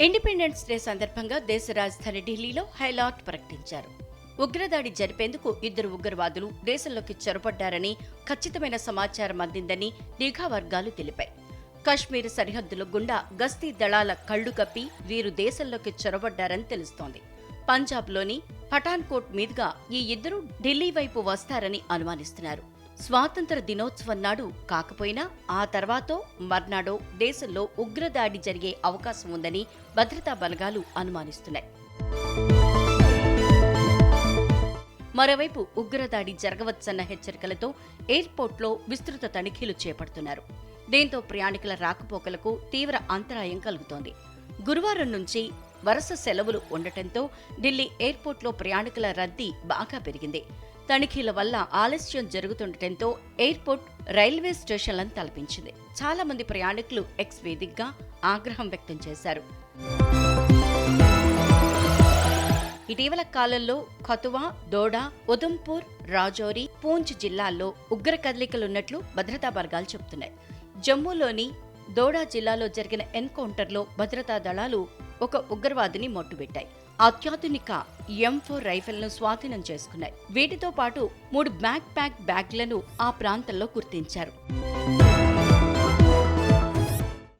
Independence day సందర్భంగా దేశ రాజధాని ఢిల్లీలో హైలాట్ ప్రకటించారు. ఉగ్రదాడి జరిపేందుకు ఇద్దరు ఉగ్రవాదులు దేశంలోకి చొరబడ్డారని ఖచ్చితమైన సమాచారం అందిందని నిఘా వర్గాలు తెలిపాయి. కశ్మీర్ సరిహద్దుల గుండా గస్తీ దళాల కళ్ళు కప్పి వీరు దేశంలోకి చొరబడ్డారని తెలుస్తోంది. పంజాబ్లోని పఠాన్కోట్ మీదుగా ఈ ఇద్దరు ఢిల్లీ వైపు వస్తారని అనుమానిస్తున్నారు. స్వాతంత్ర దినోత్సవం నాడు కాకపోయినా ఆ తర్వాతో మర్నాడో దేశంలో ఉగ్రదాడి జరిగే అవకాశం ఉందని భద్రతా బలగాలు అనుమానిస్తున్నాయి. మరోవైపు ఉగ్రదాడి జరగవచ్చన్న హెచ్చరికలతో ఎయిర్పోర్ట్లో విస్తృత తనిఖీలు చేపడుతున్నారు. దీంతో ప్రయాణికుల రాకపోకలకు తీవ్ర అంతరాయం కలుగుతోంది. గురువారం నుంచి వరుస సెలవులు ఉండటంతో ఢిల్లీ ఎయిర్పోర్ట్లో ప్రయాణికుల రద్దీ బాగా పెరిగింది. తనిఖీల వల్ల ఆలస్యం జరుగుతుండటంతో ఎయిర్పోర్ట్ రైల్వే స్టేషన్లను తలపించింది. చాలా మంది ప్రయాణికులు ఎక్స్ వేదికగా ఆగ్రహం వ్యక్తం చేశారు. ఇటీవల కాలంలో ఖతువా దోడా ఉదంపూర్ రాజౌరి పూంచ్ జిల్లాల్లో ఉగ్ర కదలికలున్నట్లు భద్రతా వర్గాలు చెబుతున్నాయి. జమ్మూలోని దోడా జిల్లాలో జరిగిన ఎన్కౌంటర్లో భద్రతా దళాలు ఒక ఉగ్రవాదిని మట్టుబెట్టాయి అత్యాధునిక ఎం ఫోర్ రైఫిల్ను స్వాధీనం చేసుకున్నాయి. వీటితో పాటు మూడు బ్యాక్ ప్యాక్ బ్యాగ్లను ఆ ప్రాంతంలో గుర్తించారు.